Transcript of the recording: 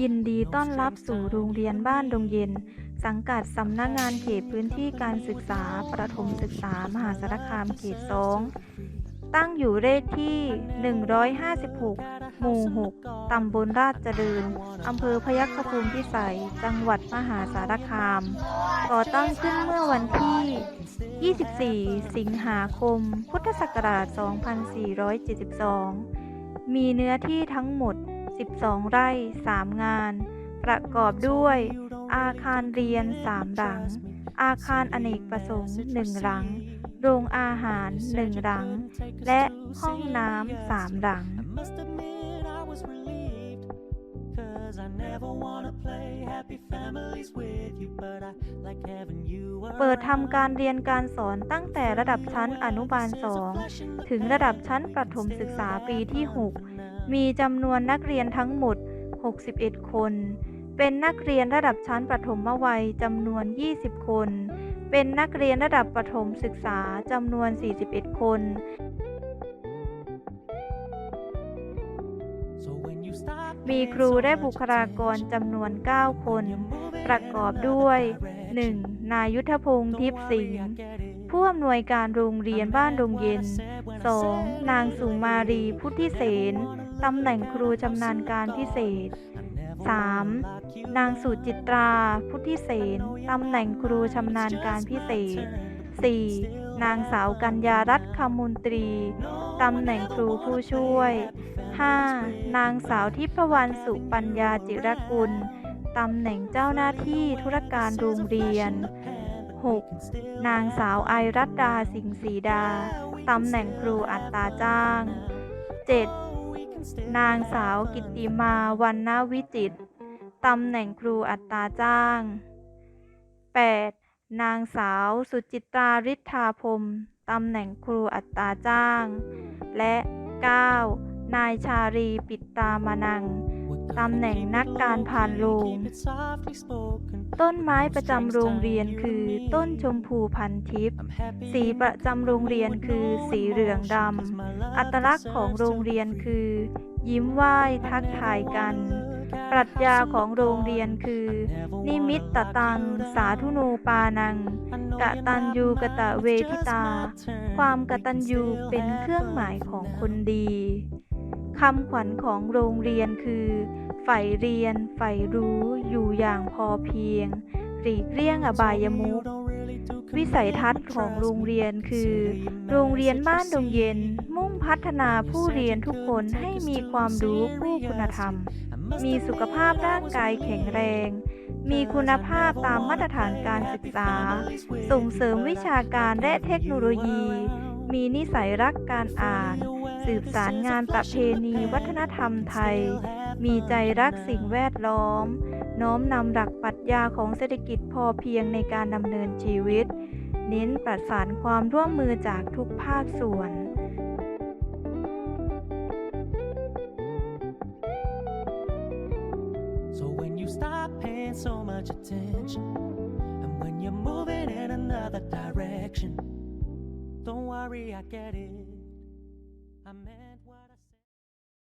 ยินดีต้อนรับสู่โรงเรียนบ้านดงเย็น สังกัดสำนักงานเขตพื้นที่การศึกษา ประถมศึกษามหาสารคามเขต2ตั้งอยู่เลขที่ 156 หมู่ 6 ตำบลราชเจริญ อำเภอพยัคฆภูมิพิสัย จังหวัดมหาสารคาม ก่อตั้งขึ้นเมื่อวันที่ 24 สิงหาคม พุทธศักราช 2472 มีเนื้อที่ทั้งหมด 12 ไร่ 3 งาน ประกอบด้วย อาคารเรียน 3 หลัง อาคารอเนกประสงค์ 1 หลัง โรงอาหาร 1 หลัง และห้องน้ำ 3 หลัง เปิดทำการเรียนการสอนตั้งแต่ระดับชั้นอนุบาล 2 ถึงระดับชั้นประถมศึกษาปีที่ 6 มีจำนวนนักเรียนทั้งหมด 61 คน เป็นนักเรียนระดับชั้นประถมวัยจำนวน 20 คน เป็นนักเรียนระดับประถมศึกษาจำนวน 41 คน มีครูและบุคลากรจำนวน 9 คน ประกอบด้วย 1. นายุทธพงศ์ทิพย์สิงห์ผู้อำนวยการโรงเรียนบ้านดงเย็น 2. นางสุมารีพุทธิเสนตำแหน่งครูชำนาญการพิเศษ 3. นางสุจิตรา พุทธิเสนตำแหน่งครูชำนาญการพิเศษ 4. นางสาวกัญญารัตน์คำมนตรี ตำแหน่งครูผู้ช่วย 5. นางสาวทิพวรรณสุปัญญาจิรกุลตำแหน่งเจ้าหน้าที่ธุรการโรงเรียน 6. นางสาวไอรัตดาสิงห์ศรีดา ตำแหน่งครูอัตราจ้าง 7. นางสาวกิตติมาวันนาวิจิต ตำแหน่งครูอัตราจ้าง 8. นางสาวสุจิตราฤทธาพรมตำแหน่งครูอัตราจ้าง และ 9. นายชารีปิตตามานัง ตำแหน่งนักการผ่านโรงต้นไม้ประจำโรงเรียนคือต้นชมพูพันทิพย์สีประจำโรงเรียนคือสีเหลืองดำ อัตลักษณ์ของโรงเรียนคือ ยิ้มไหว้ทักทายกัน ปรัชญาของโรงเรียนคือ นิมิตตตัง สาธุโนปานัง กะตัญญูกะตะเวทิตา ความกะตัญญูเป็นเครื่องหมายของคนดี คำขวัญของโรงเรียนคือใฝ่เรียนใฝ่รู้อยู่อย่างพอเพียง หลีกเลี่ยงอบายมุขวิสัยทัศน์ของโรงเรียนคือ โรงเรียนบ้านดงเย็น มุ่งพัฒนาผู้เรียนทุกคนให้มีความรู้ผู้คุณธรรม มีสุขภาพร่างกายแข็งแรง มีคุณภาพตามมาตรฐานการศึกษา ส่งเสริมวิชาการและเทคโนโลยี มีนิสัยรักการอ่าน สืบสารงานประเพณีวัฒนธรรมไทย มีใจรักสิ่งแวดล้อม น้อมนำหลักปรัชญาของเศรษฐกิจพอเพียงในการดำเนินชีวิต เน้นประสานความร่วมมือจากทุกภาคส่วน don't worry, I get it. I met